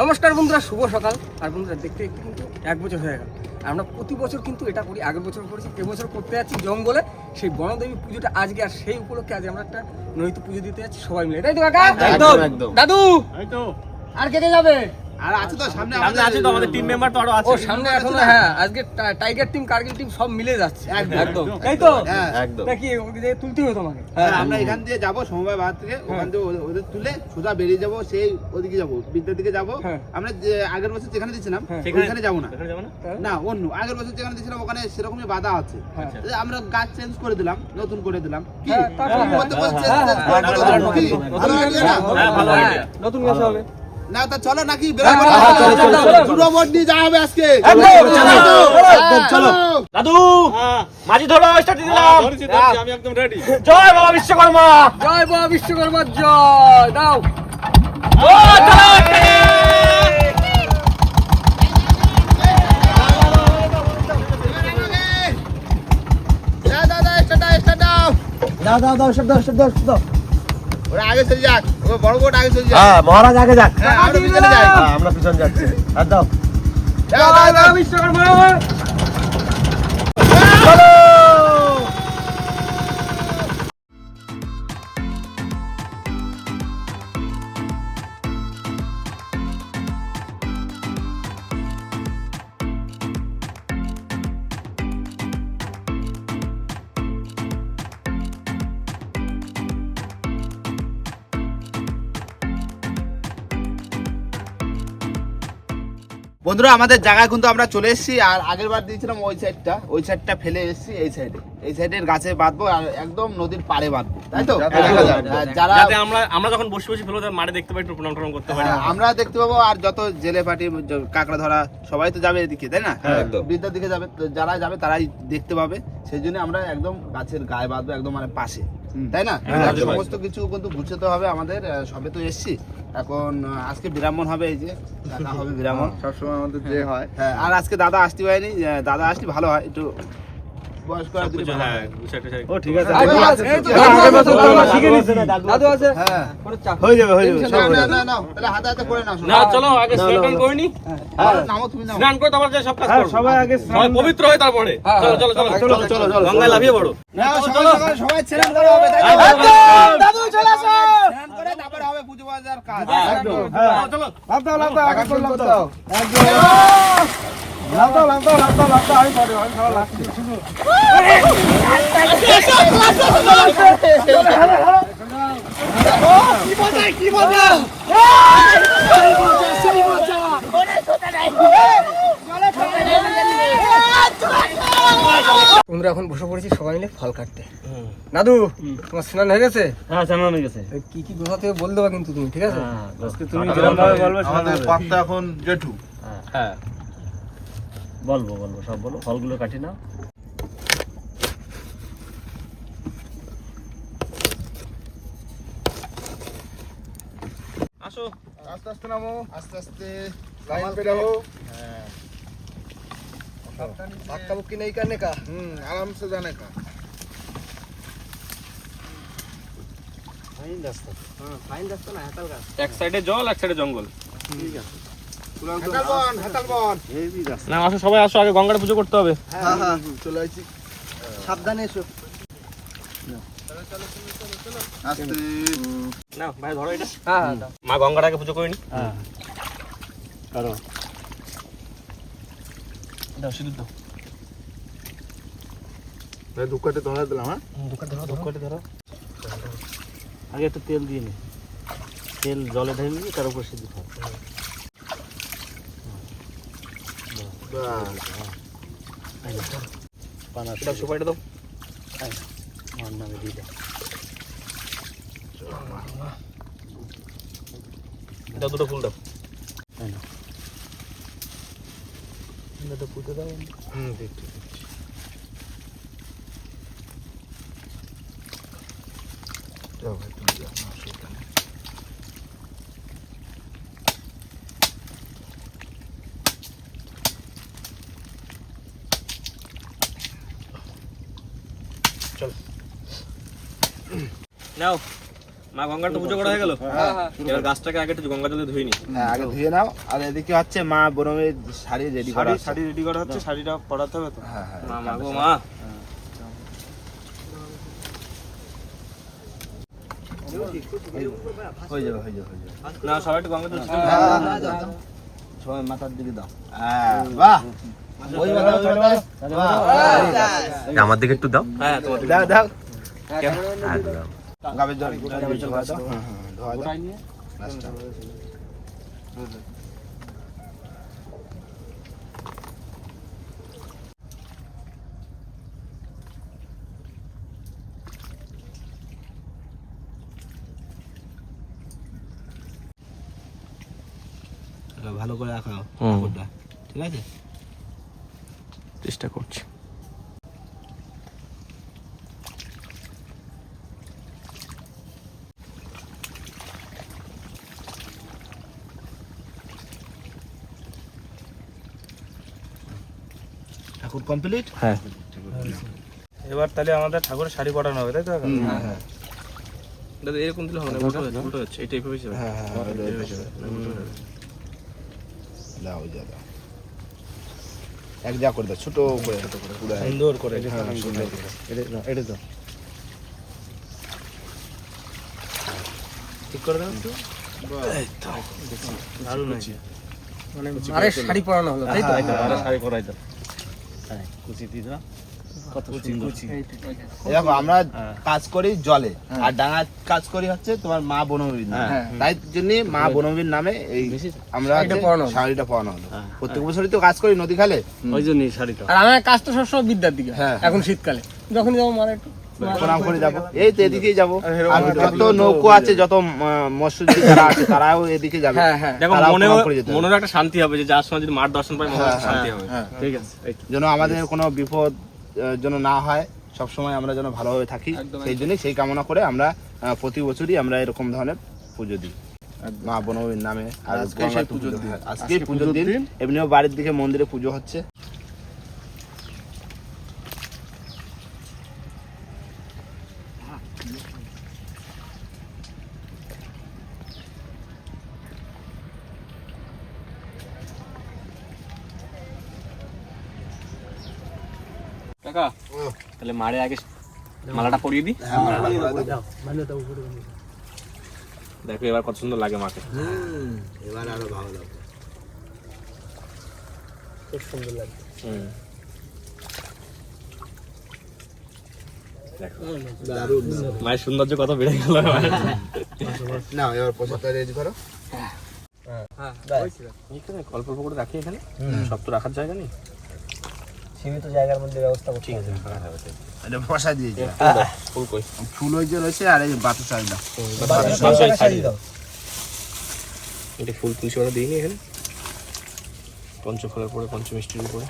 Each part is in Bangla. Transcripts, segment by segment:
নমস্কার বন্ধুরা শুভ সকাল। আর বন্ধুরা দেখতে দেখতে কিন্তু এক বছর হয়ে গেল। আমরা প্রতি বছর কিন্তু এটা করি আগের বছর করেছি এবছর করতে যাচ্ছি জঙ্গলে। সেই বনদেবী পুজোটা আজকে আর সেই উপলক্ষে আজ আমরা একটা নৈত পুজো দিতে যাচ্ছি সবাই মিলে। তাই তো কাকা? একদম, একদম। দাদু! আর কেটে যাবে? আর আছে তো সামনে সামনে আছে তো আমাদের টিম মেম্বার তো আরও আছে। ও সামনে এখন হ্যাঁ আজকে টাইগার টিম কার্গিল টিম সব মিলে যাচ্ছে। একদম, একদম। তাই তো হ্যাঁ। একদম। নাকি তুলতে হবে তোমাকে। হ্যাঁ, আমরা এখান দিয়ে যাব সমবায় বাজার থেকে ওখান থেকে ওদের- ওদের তুলে সোজা বেরিয়ে যাব সেই ওদিকে যাব বিদ্যার দিকে যাব। হ্যাঁ। আমরা আগের বছর যেখানে দিয়েছিলাম হ্যাঁ। সেখানে যাব না। এখানে যাব না? না অন্য। আগের বছর যেখানে দিয়েছিলাম ওখানে সেরকমই বাধা আছে। হ্যাঁ। আমরা গাছ চেঞ্জ করে দিলাম নতুন করে দিলাম। কি? হ্যাঁ, হ্যাঁ, হ্যাঁ, হ্যাঁ? হ্যাঁ, হ্যাঁ। নতুন গাছ হবে। না তা চলো নাকি? হ্যাঁ, হ্যাঁ, হ্যাঁ, চলো, চলো, চলো। দুটো নিয়ে যাওয়া হবে আজকে। চলো। দাদু মাঝি ধরো স্টার্ট দিলাম। আমি একদম রেডি জয় বাবা বিশ্বকর্মা। জয় বাবা বিশ্বকর্মার জয়। দাও। ও চলো দাও, দাও, দাও, দাও, extra দাও। দাও দাও দাও সব দাও সব দাও সব দাও। ওরা আগে চলে যাক। ও বড় আগে চলে যাক। হ্যাঁ মহারাজ আগে যাক। হ্যাঁ, আমরা পিছনে যাই। হ্যাঁ, আমরা পিছন যাচ্ছি। আর দাও। বিশ্বকর্মা। বন্ধুরা আমাদের জায়গায় কিন্তু আমরা চলে এসেছি আর আগের বার দিয়েছিলাম ওই সাইডটা। ওই সাইডটা ফেলে এসেছি এই সাইডে। এই সাইডের গাছে বাঁধবো আর একদম নদীর পাড়ে বাঁধবো তাই তো? যারা আমরা আমরা যখন বসে বসে ফেলো মাঠে দেখতে পাই প্রণাম টনাম করতে পারি। হ্যাঁ, আমরা দেখতে পাবো আর যত জেলে পার্টি য- কাঁকড়া ধরা সবাই তো যাবে এদিকে তাই না? হ্যাঁ, বৃদ্ধার দিকে যাবে তো যারা যাবে তারাই দেখতে পাবে। সেই জন্য আমরা একদম গাছের গায়ে বাঁধবো একদম মানে পাশে। তাই না? হ্যাঁ। সমস্ত কিছু কিন্তু গুছাতে হবে আমাদের সবে তো এসছি। এখন আজকে বিরামন হবে এই যে দাদা হবে বিরামন। সবসময় আমাদের যে হয়। হ্যাঁ। আর আজকে দাদা আসতে পারেনি দাদা আসলে ভালো হয় একটু পবিত্র হয় তারপরে। হ্যাঁ, চলো চলো চলো। চলো, চলো, চলো, গঙ্গায় লাভিয়ে পড়ো। সবাই ছেলে তো? একদম। দাদু চলে আসো। তারপরে হবে পুজো বাজার কাজ। একদম। হ্যাঁ। হ্যাঁ। চলো লাভ দাও লাভ দাও আগে লাভ দাও লাভ দাও লাভ দাও লাভ দাও লাভ দাও আমি পরে আমি সবার লাগছি বন্ধুরা এখন বসে পড়েছি সবাই মিলে ফল কাটতে। নাদু তোমার স্নান হয়ে গেছে? হ্যাঁ স্নান হয়ে গেছে। কি কি কোথা থেকে বলে দেবা কিন্তু তুমি ঠিক আছে? আজকে তুমি যেরকম ভাবে বলবে আমাদের পাত্তা এখন জেঠু। হ্যাঁ। বলবো বলবো সব বলো ফলগুলো কাটি নাও আসো আস্তে আস্তে নামো আস্তে আস্তে লাইন पे रहो धक्का मुक्की नहीं करने का हम्म आराम से जाने का फाइन रास्ता ना हटल का এক সাইডে জল এক সাইডে জঙ্গল হাতাল বন হাতাল বন না আসো সবাই আসো আগে গঙ্গার পুজো করতে হবে। হ্যাঁ হ্যাঁ চলে আসছি। সাবধানে এসো। না ধরো হ্যাঁ হ্যাঁ মা গঙ্গাটাকে পুজো করে নি করো দাও সিঁদুর দাও। ভাই দুকাটে ধরা দিলাম হ্যাঁ? ধরো ধরো। আগে একটু তেল দিয়ে নে। তেল জলে ঢেলে তার উপর সিঁদুর দাও সুপারিটা দাও আমার নামে দিয়ে দাও দাও দুটো ফুল দাও দুটো পুঁতে হুম ঠিক যাও ভাই তুমি যাও না, অসুবিধা নেই। নাও মা গঙ্গার তো পুজো করা হয়ে গেল? হ্যাঁ হ্যাঁ। এবার গাছটাকে আগে একটু গঙ্গা জলে ধুয়ে নি। হ্যাঁ আগে ধুয়ে নাও আর এদিকে হচ্ছে মা বনমের শাড়ি রেডি করা শাড়ি শাড়ি রেডি করা হচ্ছে শাড়িটা পরাতে হবে তো। হ্যাঁ হ্যাঁ মা মা গো মা। হয়ে যাবে হয়ে যাবে হয়ে যাবে। না সবাই একটু গঙ্গা জল। সবাই মাথার দিকে দাও। হ্যাঁ বাহ। আমার দিকে একটু দাও। হ্যাঁ দাও দাও। হ্যাঁ হ্যাঁ ভালো করে রাখা ঠিক আছে? চেষ্টা করছি। ঠাকুর কমপ্লিট হ্যাঁ। এবার তাহলে আমাদের ঠাকুরের শাড়ি পরানো হবে তাই তো? হ্যাঁ হ্যাঁ। দাদা এরকম দিলে হবে না উল্টো হচ্ছে, উল্টো হচ্ছে এই টাইপের হিসেবে হ্যাঁ হ্যাঁ দাও ওই যা দাও এক জায়গা করে দাও ছোট করে। সুন্দর করে। হ্যাঁ। এটা দাও ঠিক করে দাও দারুণ হয়েছে। মানে মারের শাড়ি পরানো হলো তাই তো? আরে শাড়ি পরাই দাও। হ্যাঁ কুচি দিয়ে দাও। দেখো আমরা কাজ করি জলে। আর ডাঙার কাজ করি হচ্ছে তোমার মা নামে। হ্যাঁ। তাই জন্য মা বনবীর নামে এই আমরা শাড়িটা হলো। শাড়িটা পরানো হলো। হ্যাঁ। প্রত্যেক বছরই তো কাজ করি নদী খালে। ওই জন্যই শাড়িটা। আর আমার কাজ তো সবসময় বিদ্যার দিকে। হ্যাঁ। এখন শীতকালে। যখন যাব মারা একটু প্রণাম করে যাব। এই তো এদিকেই যাব। আর যত নৌকো আছে যত মৎস্যজীবী যারা আছে তারাও এদিকে যাবে। হ্যাঁ হ্যাঁ। দেখো। মনের একটা শান্তি হবে যে যার সময় যদি মার দর্শন পাই শান্তি হবে। হ্যাঁ। ঠিক আছে। যেন আমাদের কোনো বিপদ যেন না হয় সবসময় আমরা যেন ভালোভাবে থাকি। সেই জন্যই সেই কামনা করে আমরা প্রতি বছরই আমরা এরকম ধরনের পুজো দিই। মা বনবীর নামে আর আজকে পুজোর দিন। এমনিও বাড়ির দিকে মন্দিরে পুজো হচ্ছে। কাকা তাহলে মারে আগে মালাটা পরিয়ে দিই। দেখো এবার কত সুন্দর লাগে মাকে। এবার আরও ভালো লাগবে হুম। মায়ের সৌন্দর্য কত বেড়ে গেল। না এবার প্রসাদটা রেডি করো অল্প অল্প করে রাখি এখানে। সব তো রাখার জায়গা নেই। সীমিত জায়গার মধ্যে ব্যবস্থা করতে ঠিক আছে এটা বসা দিয়েছি ফুল কই? ফুল ওই যে রয়েছে আর এই বাতাস চাইলাম এটা ফুল তুলসী পাতা দিইনি এখানে? পঞ্চফলের পরে পঞ্চমিষ্টির উপরে।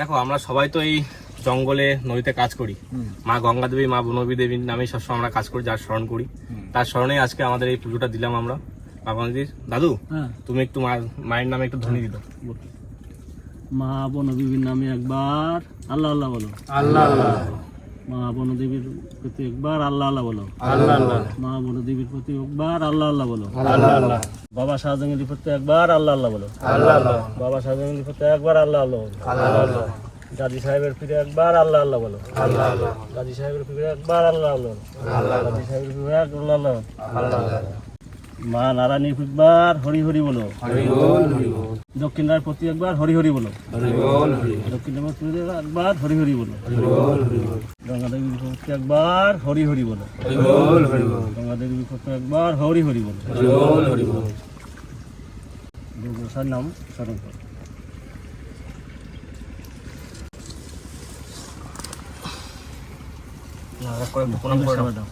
দেখো আমরা সবাই তো এই জঙ্গলে নদীতে কাজ করি। মা গঙ্গা দেবী মা বনবী দেবীর নামে সবসময় আমরা কাজ করি যার স্মরণ করি। তার স্মরণে আজকে আমাদের এই পুজোটা দিলাম আমরা। বাবা নদীর দাদু হ্যাঁ। তুমি একটু মায়ের মায়ের নামে একটু ধ্বনি দিল মা বনবীর নামে একবার আল্লাহ আল্লাহ বলো। আল্লাহ আল্লাহ। মা বনদেবীর প্রতি একবার আল্লাহ আল্লাহ বলো আল্লাহ আল্লাহ মা বনদেবীর প্রতি একবার আল্লাহ আল্লাহ বলো আল্লাহ আল্লাহ বাবা শাহজাহাঙ্গীর প্রতি একবার আল্লাহ আল্লাহ বলো আল্লাহ আল্লাহ বাবা শাহজাহাঙ্গীর প্রতি একবার আল্লাহ আল্লাহ বলো আল্লাহ আল্লাহ গাজী সাহেবের ফিরে একবার আল্লাহ আল্লাহ বলো আল্লাহ আল্লাহ গাজী সাহেবের ফিরে একবার আল্লাহ আল্লাহ গাজী সাহেবের ফিরে একবার আল্লাহ আল্লাহ আল্লাহ মা নারায়ণীর একবার হরি হরি বলো। হরি বল হরি বল। দক্ষিণ রায়ের প্রতি একবার হরি হরি বলো। হরি বল হরি দক্ষিণ প্রতি একবার হরি হরি বলো। বল হরি বল। গঙ্গা দেবীর প্রতি একবার হরি হরি বলো। হরি বল হরি বল। গঙ্গা দেবীর প্রতি একবার হরি হরি বলো। হরি বল হরি বল। দুর্গার নাম স্মরণ করো। প্রণাম করে দাও।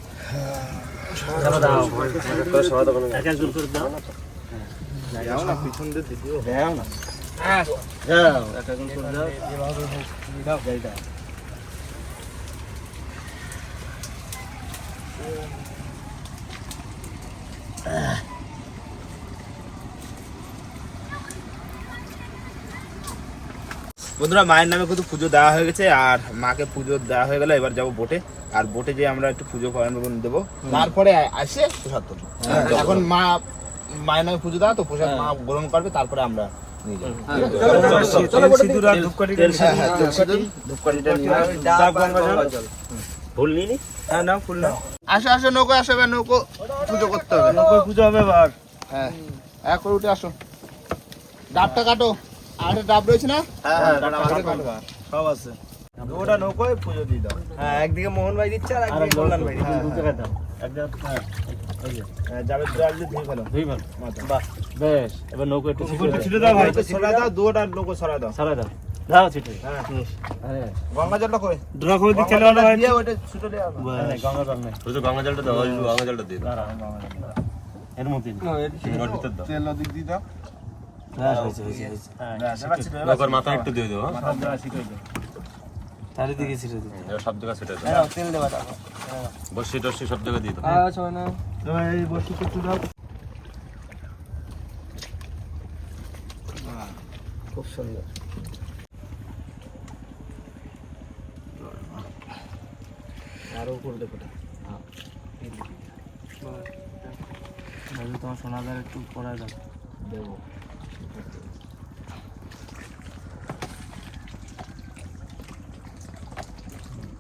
বন্ধুরা, মায়ের নামে কিন্তু পুজো দেওয়া হয়ে গেছে আর মাকে পুজো দেওয়া হয়ে গেলে। এবার যাব বোটে। আর বোটে যে আমরা একটু পুজো করেন দেবো। তারপরে আসে প্রসাদ দেবো এখন মা মায়ের নামে পুজো দেওয়া তো প্রসাদ মা গ্রহণ করবে তারপরে আমরা হ্যাঁ হ্যাঁ হ্যাঁ আসো আসো নৌকো আসো এবার নৌকো পুজো করতে হবে। পুজো হবে এবার। হ্যাঁ এক করে উঠে আসো। ডাবটা কাটো। আর একটা ডাব রয়েছে না? হ্যাঁ হ্যাঁ সব আছে। ওটা নৌকোয় পুজো দিয়ে দাও। হ্যাঁ একদিকে মোহন ভাই দিচ্ছে আর একদিকে কল্যাণ ভাই দু জায়গায় দাও হ্যাঁ বেশ। এবার নৌকো একটু ছিটে দাও। ভাই। সরা দাও দুটা নৌকো সরা দাও। সারা দাও। দাও ছিটে। হ্যাঁ। গঙ্গা জলটা কই? ড্রা করে গঙ্গা জলটা দিয়ে ওইটা ছুটে দেওয়া গঙ্গা জল নেই। শুধু গঙ্গা জলটা দাও গঙ্গা জলটা দিয়ে দাঁড়া, গঙ্গা জল দাঁড়া। এর মধ্যে। নে। ওর ভিতর দাও। তেল ওদিক দিয়ে দাও। হ্যাঁ, হয়েছে, হয়েছে, হয়েছে। হ্যাঁ, এবার ছিটে দাও। মাথা একটু দিয়ে দেবো দাও। চারিদিকে ছিটিয়ে দিতে সব জায়গায় সেটা হ্যাঁ, তেল দেওয়া দাও। বসি টসি সব জায়গায় দিয়ে দাও। আচ্ছা না এই বসিতে একটু দাও। খুব সুন্দর। আরও উপরে দেখো। হ্যাঁ, তোমার সোনাদার একটু পড়ায় দাও দেবো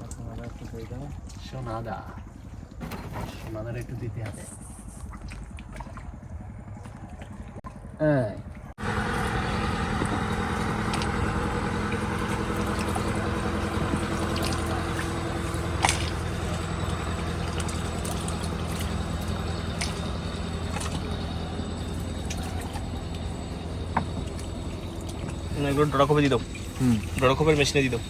সোনাদার একটু দিয়ে দাও সোনাদা সোনাদার একটু দিতে হবে এই এগুলো ডড়াখোপে দিয়ে দাও ডড়াখোপের মেশিনে দিয়ে দাও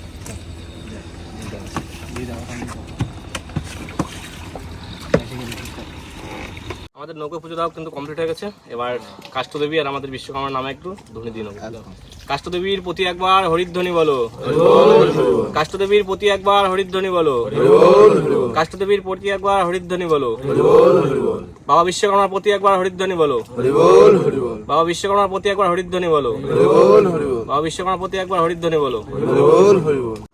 আমাদের নৌকো পুজো দাও কিন্তু কমপ্লিট হয়ে গেছে। এবার কাষ্টদেবী আর আমাদের বিশ্বকর্মার নামে একটু ধ্বনি দিয়ে নেব। কাষ্টদেবীর প্রতি একবার হরিধ্বনি বলো। কাষ্টদেবীর প্রতি একবার হরিধ্বনি বলো। কাষ্টদেবীর প্রতি একবার হরিধ্বনি বলো। বাবা বিশ্বকর্মার প্রতি একবার হরিধ্বনি বলো। বাবা বিশ্বকর্মার প্রতি একবার হরিধ্বনি বলো। বাবা বিশ্বকর্মার প্রতি একবার হরিধ্বনি বলো।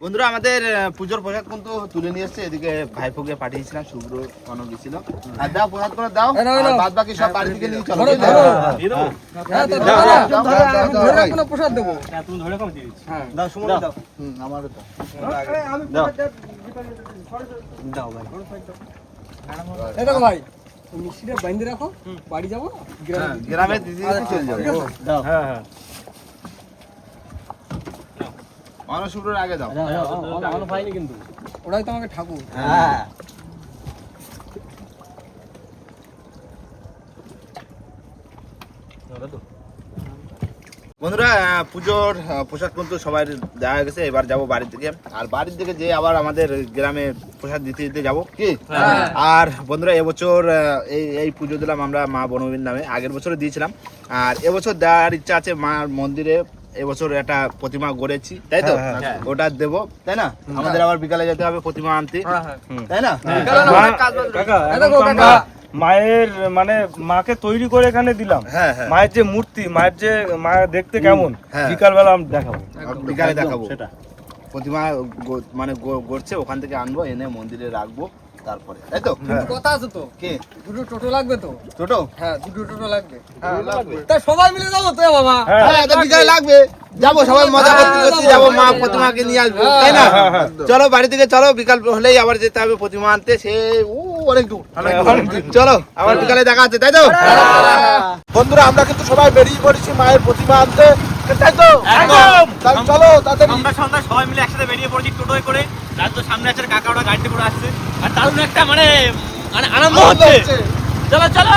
বন্ধুরা আমাদের পুজোর প্রসাদ কিন্তু তুলে নিয়ে এসছে। এদিকে ভাইপোকে পাঠিয়েছিলাম শুভ্র অনব গেছিল। আর দাও প্রসাদ করে দাও। বাদ বাকি সব বাড়ি থেকে নিয়ে চলো। ধরো, ধরো। তো দাও, দাও, দাও, দাও, দাও, দাও, আমি দাও, ধরে দাও। রাখব না, প্রসাদ দেবো। তুমি ধরে কম দিয়ে দাও সুমন দাও। আমারও তো দাও। ভাই। দেখো ভাই মিষ্টিটা বাইন্ধে রাখো। বাড়ি যাব। গ্রামে হ্যাঁ, দিদি দিদি চলে যাবে। দাও। হ্যাঁ হ্যাঁ। আগে দাও এখনও পাইনি কিন্তু। ওরাই তো আমাকে ঠাকুর। হ্যাঁ। বন্ধুরা পুজোর প্রসাদ কিন্তু সবাই দেওয়া হয়ে গেছে এবার যাব বাড়ির দিকে। আর বাড়ির দিকে যে আবার আমাদের গ্রামে প্রসাদ দিতে দিতে যাব কি? আর বন্ধুরা এবছর এই এই পুজো দিলাম আমরা মা বনবীর নামে আগের বছরও দিয়েছিলাম। আর এবছর দেওয়ার ইচ্ছা আছে মার মন্দিরে এবছর একটা প্রতিমা গড়েছি তাই তো? ওটা দেবো তাই না? আমাদের আবার বিকালে যেতে হবে প্রতিমা আনতে তাই না? মায়ের মানে মাকে তৈরি করে এখানে দিলাম। হ্যাঁ হ্যাঁ। মায়ের যে মূর্তি মায়ের যে মায়ের দেখতে কেমন হ্যাঁ। বিকালবেলা আমি দেখাবো। বিকালে দেখাবো। সেটা। প্রতিমা মানে গ- গড়ছে ওখান থেকে আনব এনে মন্দিরে রাখব। তারপরে তাই তো? কথা আছে তো। কে? দুটো টোটো লাগবে তো? টোটো? হ্যাঁ দুটো টোটো লাগবে। হ্যাঁ তা সবাই মিলে যাব তো বাবা? হ্যাঁ তো বিকালে লাগবে। যাব সবাই মজা করতে করতে যাব মা প্রতিমাকে নিয়ে আসব তাই না? চলো বাড়ি থেকে চলো বিকাল হলেই আবার যেতে হবে প্রতিমা আনতে সে অনেক দূর চলো আবার বিকালে দেখা আছে তাই তো? বন্ধুরা আমরা কিন্তু সবাই বেরিয়ে পড়েছি মায়ের প্রতিমা আনতে তাই তো? একদম। চলো তাড়াতাড়ি। আমরা সন্ধ্যা সবাই মিলে একসাথে বেরিয়ে পড়েছি টোটোয় করে তার তো সামনে আছে কাকা ওরা গাড়িতে করে আসছে। দারুণ একটা মানে মানে আনন্দ হচ্ছে। চলো চলো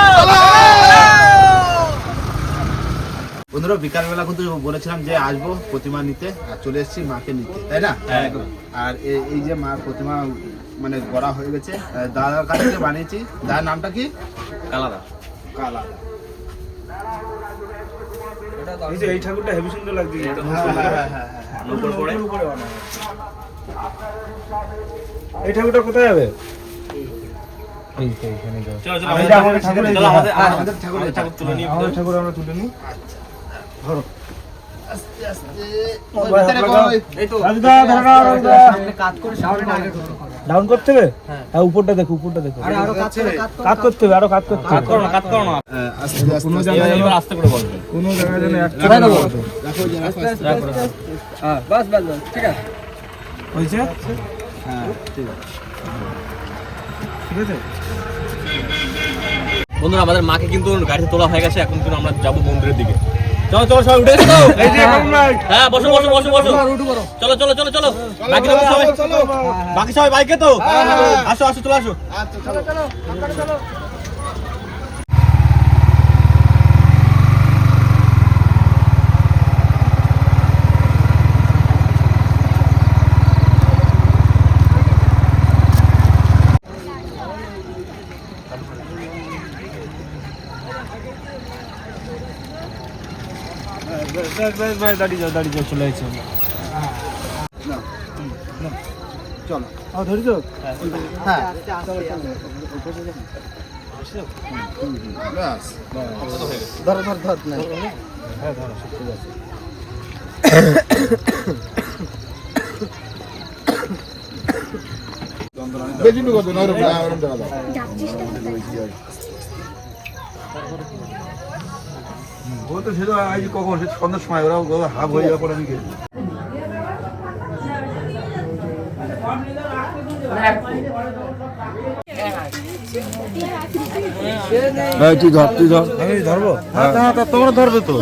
বন্ধুরা বিকালবেলা কিন্তু বলেছিলাম যে আসব প্রতিমা নিতে আর চলে এসেছি মাকে নিতে তাই না? আর এ- এই যে মা প্রতিমা মানে গড়া হয়ে গেছে দাদার কাছ থেকে বানিয়েছি। দাদার নামটা কি? আলাদা কালা এই যে এই ঠাকুরটা হেভি সুন্দর লাগছে হ্যাঁ। হ্যাঁ হ্যাঁ হ্যাঁ এই ঠাকুরটা কোথায় যাবে ঠাকুর, আমরা তুলে নিই। ধরো। কাজ। ডাউন করতে হবে? হ্যাঁ উপরটা দেখো উপরটা দেখো। আরে আরও কাজ কাজ করতে হবে আরও কাট করতে কাট হবে করো না কাট করো না। হ্যাঁ, আস্তে আস্তে কোনো জায়গায় এবার আস্তে করে বলবে। কোনো জায়গায় যেন এক কোথায় দেবো? রাখো যে রাখো আস্তে। হ্যাঁ বাস বাস বাস ঠিক আছে। হয়েছে? হ্যাঁ ঠিক আছে। ঠিক আছে? বন্ধুরা আমাদের মাকে কিন্তু গাড়িতে তোলা হয়ে গেছে এখন কিন্তু আমরা যাব মন্দিরের দিকে। চলো চলো সবাই উঠে হ্যাঁ বসো বসো বসো বসো। চলো চলো চলো চলো। বাকি সবাই বাকি সবাই বাইকে তো? আসো আসো চলো আসো। আচ্ছা চলো। ভাই দাঁড়িয়ে যাও দাঁড়িয়ে যাও চলে এসেছি আমরা চলো আ ধরেছো হ্যাঁ ধরো ধর ধর না হ্যাঁ ধরো ঠিক আছে বেশি দেখা ও তো সেটা আজ কখন সে সন্ধ্যার সময় ওরা হাফ হয়ে যাওয়ার পর আমি গেছি তুই ধর তুই ধর আমি ধরবো হ্যাঁ হ্যাঁ তোমরা ধরবে তো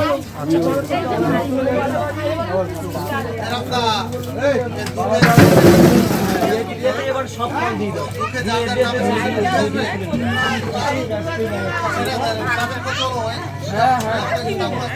এবার সব ফল দিয়ে দাও হ্যাঁ হ্যাঁ